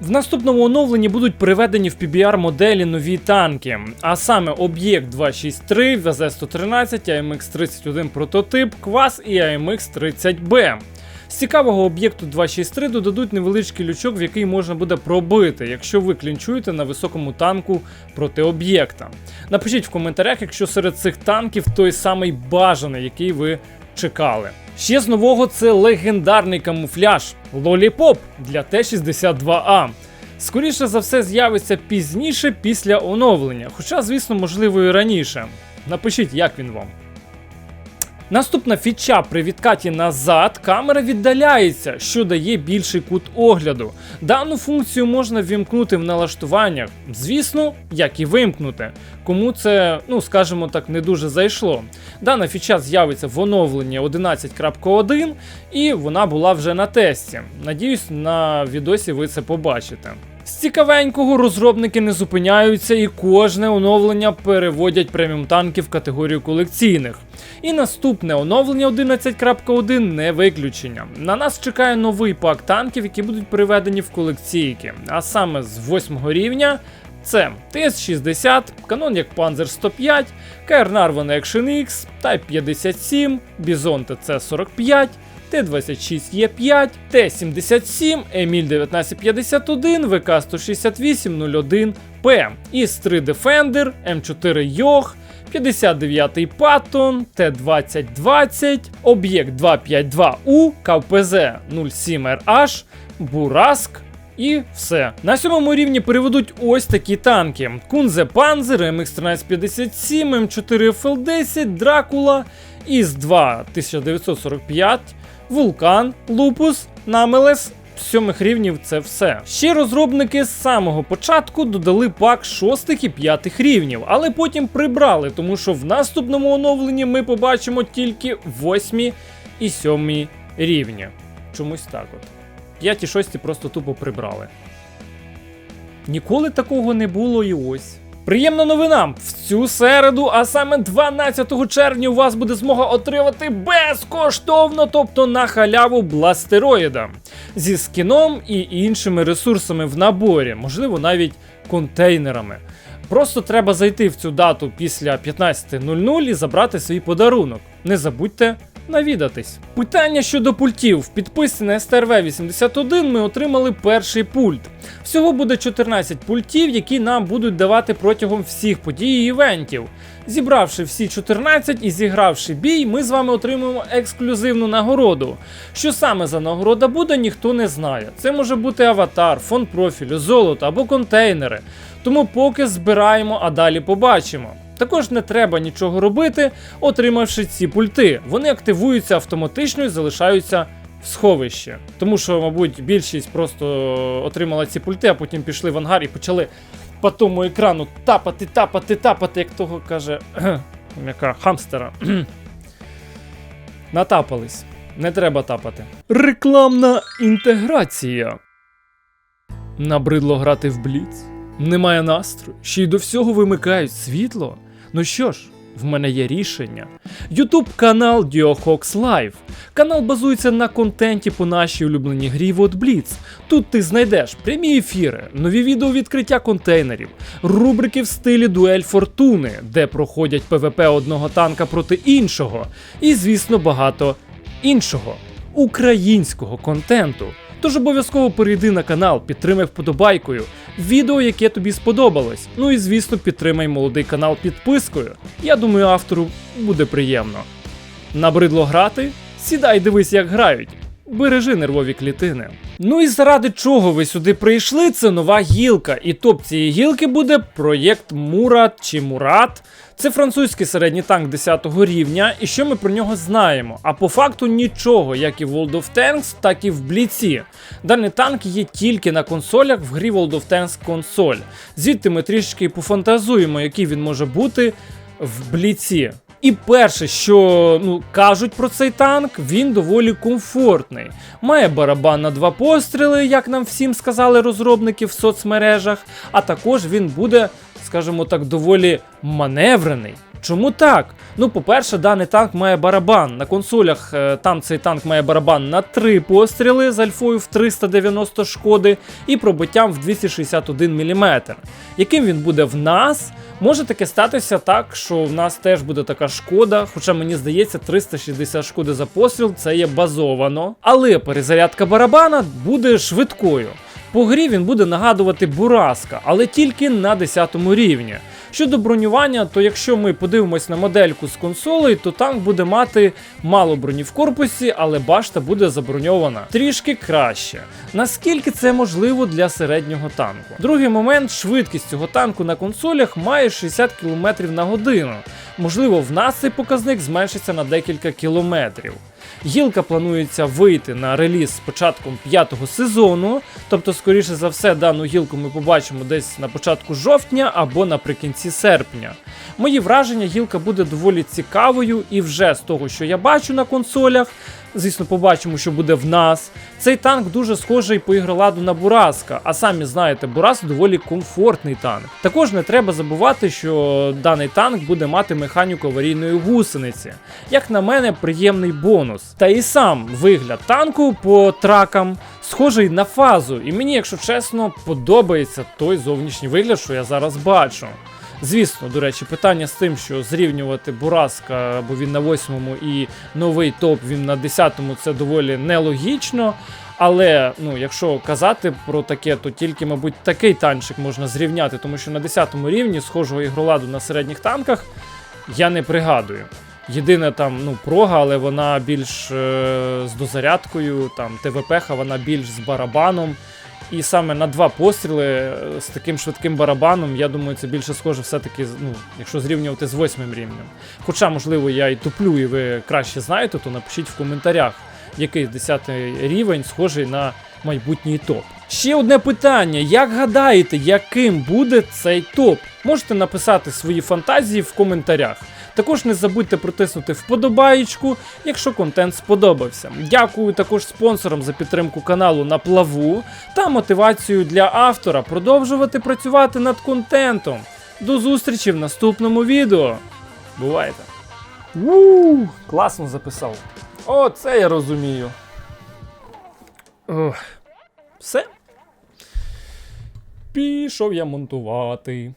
В наступному оновленні будуть приведені в PBR моделі нові танки, а саме об'єкт 263, ВЗ-113, АМХ-31 прототип, Квас і АМХ-30Б. З цікавого об'єкту 263 додадуть невеличкий лючок, в який можна буде пробити, якщо ви клінчуєте на високому танку проти об'єкта. Напишіть в коментарях, якщо серед цих танків той самий бажаний, який ви чекали. Ще з нового це легендарний камуфляж Лоліпоп для Т-62А. Скоріше за все з'явиться пізніше після оновлення, хоча, звісно, можливо і раніше. Напишіть, як він вам. Наступна фіча при відкаті назад камера віддаляється, що дає більший кут огляду. Дану функцію можна вімкнути в налаштуваннях, звісно, як і вимкнути. Кому це, ну скажімо так, не дуже зайшло. Дана фіча з'явиться в оновленні 11.1 і вона була вже на тесті. Надіюсь, на відосі ви це побачите. З цікавенького розробники не зупиняються і кожне оновлення переводять преміум танки в категорію колекційних. І наступне оновлення 11.1 не виключення. На нас чекає новий пак танків, які будуть приведені в колекційки, а саме з 8 рівня. Це ТС-60, канон як Panzer 105, КР Narvan Action X, Type 57, Bison TC-45, Т-26Е5, Т-77, Еміль 1951, ВК-168-01П, ІС-3 Defender, М4 Йох, 59-й Паттон, Т-2020, Об'єкт 252У, КПЗ 07RH, Бураск, і все. На сьомому рівні переведуть ось такі танки: Кунзе Панзер, МХ-1357, М4 ФЛ-10, Дракула, Іс-2 1945, Вулкан, Лупус, Намелес. Сьомих рівнів це все. Ще розробники з самого початку додали пак шостих і п'ятих рівнів, але потім прибрали, тому що в наступному оновленні ми побачимо тільки восьмі і сьомі рівні. Чомусь так от. 5 і 6 просто тупо прибрали. Ніколи такого не було і ось. Приємна новина! В цю середу, а саме 12 червня, у вас буде змога отримати безкоштовно, тобто на халяву бластероїда зі скіном і іншими ресурсами в наборі, можливо, навіть контейнерами. Просто треба зайти в цю дату після 15.00 і забрати свій подарунок. Не забудьте навідатись. Питання щодо пультів. В підписці на STRV 81 ми отримали перший пульт. Всього буде 14 пультів, які нам будуть давати протягом всіх подій і івентів. Зібравши всі 14 і зігравши бій, ми з вами отримуємо ексклюзивну нагороду. Що саме за нагорода буде, ніхто не знає. Це може бути аватар, фон профілю, золото або контейнери. Тому поки збираємо, а далі побачимо. Також не треба нічого робити, отримавши ці пульти. Вони активуються автоматично і залишаються в сховищі. Тому що, мабуть, більшість просто отримала ці пульти, а потім пішли в ангар і почали по тому екрану тапати, тапати, тапати, як того каже яка хамстера. Натапались. Не треба тапати. Рекламна інтеграція. Набридло грати в Бліц. Немає настрою, ще й до всього вимикають світло. Ну що ж, в мене є рішення. Ютуб канал DioHawks Live. Канал базується на контенті по нашій улюбленій грі Вот Blitz. Тут ти знайдеш прямі ефіри, нові відео відкриття контейнерів, рубрики в стилі Дуель Фортуни, де проходять ПВП одного танка проти іншого, і, звісно, багато іншого українського контенту. Тож обов'язково перейди на канал, підтримай вподобайкою, відео, яке тобі сподобалось. Ну і звісно, підтримай молодий канал підпискою. Я думаю, автору буде приємно. Набридло грати? Сідай, дивись, як грають. Бережи нервові клітини. Ну і заради чого ви сюди прийшли? Це нова гілка. І топ цієї гілки буде проєкт Мурат чи Мурат. Це французький середній танк 10 рівня, і що ми про нього знаємо? А по факту нічого, як і в World of Tanks, так і в Бліці. Даний танк є тільки на консолях в грі World of Tanks консоль. Звідти ми трішки пофантазуємо, який він може бути в Бліці. І перше, що ну кажуть про цей танк, він доволі комфортний. Має барабан на два постріли, як нам всім сказали розробники в соцмережах. А також він буде, скажімо так, доволі маневрений. Чому так? Ну, по-перше, даний танк має барабан. На консолях е, там цей танк має барабан на 3 постріли з альфою в 390 шкоди і пробиттям в 261 мм. Яким він буде в нас? Може таке статися так, що в нас теж буде така шкода, хоча мені здається, 360 шкоди за постріл це є базовано. Але перезарядка барабана буде швидкою. По грі він буде нагадувати Бураска, але тільки на 10 рівні. Щодо бронювання, то якщо ми подивимось на модельку з консолей, то танк буде мати мало броні в корпусі, але башта буде заброньована трішки краще. Наскільки це можливо для середнього танку? Другий момент швидкість цього танку на консолях має 60 км на годину. Можливо, в нас цей показник зменшиться на декілька кілометрів. Гілка планується вийти на реліз з початком п'ятого сезону, тобто, скоріше за все, дану гілку ми побачимо десь на початку жовтня або наприкінці серпня. Мої враження, гілка буде доволі цікавою, і вже з того, що я бачу на консолях, звісно, побачимо, що буде в нас. Цей танк дуже схожий по ігроладу на Бураска, а самі знаєте, Бурас доволі комфортний танк. Також не треба забувати, що даний танк буде мати механіку аварійної гусениці. Як на мене, приємний бонус. Та і сам вигляд танку по тракам схожий на фазу, і мені, якщо чесно, подобається той зовнішній вигляд, що я зараз бачу. Звісно, до речі, питання з тим, що зрівнювати Бураска, бо він на восьмому і новий топ він на десятому, це доволі нелогічно. Але ну, якщо казати про таке, то тільки, мабуть, такий танчик можна зрівняти, тому що на 10 рівні схожого ігроладу на середніх танках я не пригадую. Єдине там ну, прога, але вона більш е, з дозарядкою, там ТВП, вона більш з барабаном. І саме на два постріли е, з таким швидким барабаном, я думаю, це більше схоже все-таки, ну, якщо зрівнювати з восьмим рівнем. Хоча, можливо, я і туплю, і ви краще знаєте, то напишіть в коментарях, який 10 рівень схожий на майбутній топ. Ще одне питання: як гадаєте, яким буде цей топ? Можете написати свої фантазії в коментарях. Також не забудьте протиснути вподобаєчку, якщо контент сподобався. Дякую також спонсорам за підтримку каналу на плаву та мотивацію для автора продовжувати працювати над контентом. До зустрічі в наступному відео. Бувайте! Вуу, класно записав. О, це я розумію. Ох. Все. Пішов я монтувати.